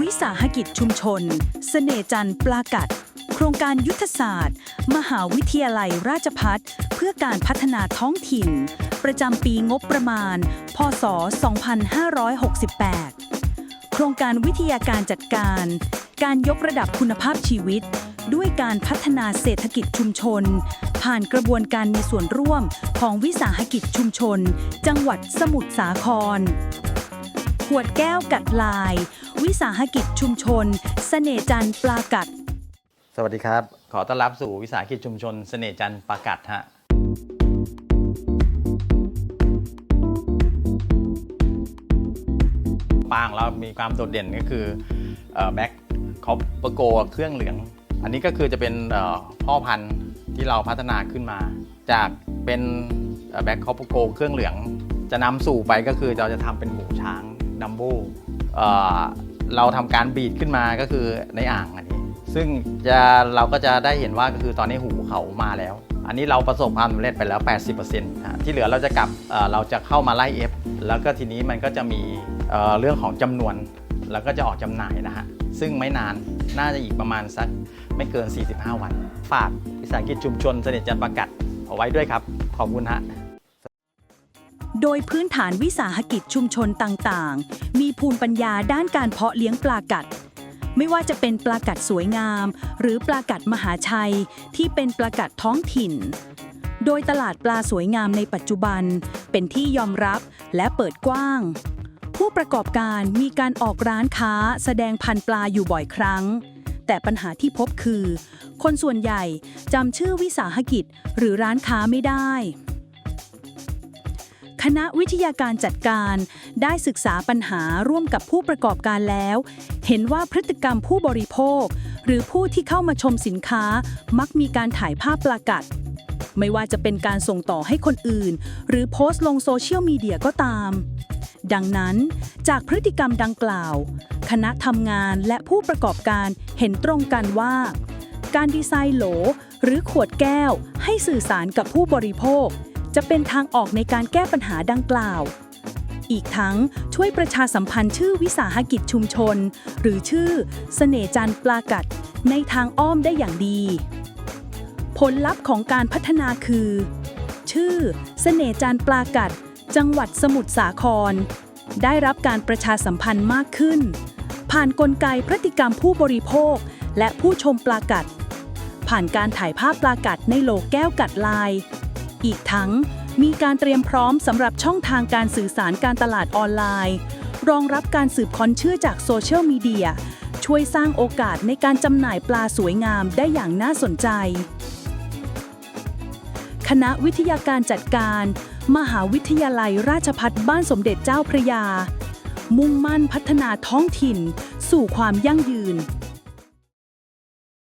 วิสาหกิจชุมชนเสน่จันทร์ปลากัด โครงการยุทธศาสตร์ มหาวิทยาลัยราชพัฒเพื่อการพัฒนาท้องถิ่น ประจำปีงบประมาณ พศ 2568 โครงการวิทยาการจัดการ การยกระดับคุณภาพชีวิต ด้วยการพัฒนาเศรษฐกิจชุมชน ผ่านกระบวนการมีส่วนร่วมของวิสาหกิจชุมชน จังหวัดสมุทรสาคร ขวดแก้วกัดลาย วิสาหกิจชุมชนเสน่ห์จันทร์ปลากัด สวัสดีครับ ขอต้อนรับสู่วิสาหกิจชุมชนเสน่ห์จันทร์ปากัดฮะปางเรามีความโดดเด่นก็คือแบ็คคอปเปอร์โกเครื่องเหลือง อันนี้ก็คือจะเป็นเอ่อพ่อพันธุ์ที่เราพัฒนาขึ้นมา จากเป็นแบ็คคอปเปอร์โกเครื่องเหลือง จะนำสู่ไปก็คือเราจะทำเป็นหมูช้างดัมโบ เราทำการบีดขึ้นมาก็คือในอ่างอันนี้ ซึ่งจะเราก็จะได้เห็นว่าก็คือตอนนี้หูเขามาแล้ว อันนี้เราประสบความสำเร็จไปแล้ว 80%ที่เหลือเราจะกลับเเราจะเข้ามาไล่ F แล้วก็ทีนี้มันก็จะมีเเรื่องของจำนวน แล้วก็จะออกจำหน่ายนะฮะซึ่งไม่นานน่าจะอีกประมาณสักไม่เกิน 45 วัน ฝากวิสาหกิจชุมชนเสน่ห์จันประกัดเอาไว้ด้วยครับ ขอบคุณฮะ โดยพื้นฐานวิสาหกิจชุมชนต่างๆ มีภูมิปัญญาด้านการเพาะเลี้ยงปลากัด ไม่ว่าจะเป็นปลากัดสวยงาม หรือปลากัดมหาชัย ที่เป็นปลากัดท้องถิ่น โดยตลาดปลาสวยงามในปัจจุบัน เป็นที่ยอมรับและเปิดกว้าง ผู้ประกอบการมีการออกร้านค้าแสดงพันธุ์ปลาอยู่บ่อยครั้ง แต่ปัญหาที่พบคือ คนส่วนใหญ่จำชื่อวิสาหกิจหรือร้านค้าไม่ได้ คณะวิทยาการจัดการ ได้ศึกษาปัญหาร่วมกับผู้ประกอบการแล้ว เห็นว่าพฤติกรรมผู้บริโภค หรือผู้ที่เข้ามาชมสินค้า มักมีการถ่ายภาพปลากัด ไม่ว่าจะเป็นการส่งต่อให้คนอื่น หรือโพสต์ลงโซเชียลมีเดียก็ตาม ดังนั้น จากพฤติกรรมดังกล่าว คณะทำงานและผู้ประกอบการเห็นตรงกันว่า การดีไซน์โหล หรือขวดแก้ว ให้สื่อสารกับผู้บริโภค จะเป็นทางออกในการแก้ปัญหาดังกล่าว อีกทั้งช่วยประชาสัมพันธ์ชื่อวิสาหกิจชุมชน หรือชื่อเสน่ห์จันปลากัด ในทางอ้อมได้อย่างดี ผลลัพธ์ของการพัฒนาคือ ชื่อเสน่ห์จันปลากัด จังหวัดสมุทรสาคร ได้รับการประชาสัมพันธ์มากขึ้น ผ่านนกลไกพฤติกรรมผู้บริโภค และผู้ชมปลากัด ผ่านการถ่ายภาพปลากัดในโหลแก้วกัดลาย อีกทั้ง มีการเตรียมพร้อมสำหรับช่องทางการสื่อสารการตลาดออนไลน์ รองรับการสืบค้นเชื่อจากโซเชียลมีเดียช่วยสร้างโอกาสในการจำหน่ายปลาสวยงามได้อย่างน่าสนใจ คณะวิทยาการจัดการ มหาวิทยาลัยราชพัฒบ้านสมเด็จเจ้าพระยา มุ่งมั่นพัฒนาท้องถิ่น สู่ความยั่งยืน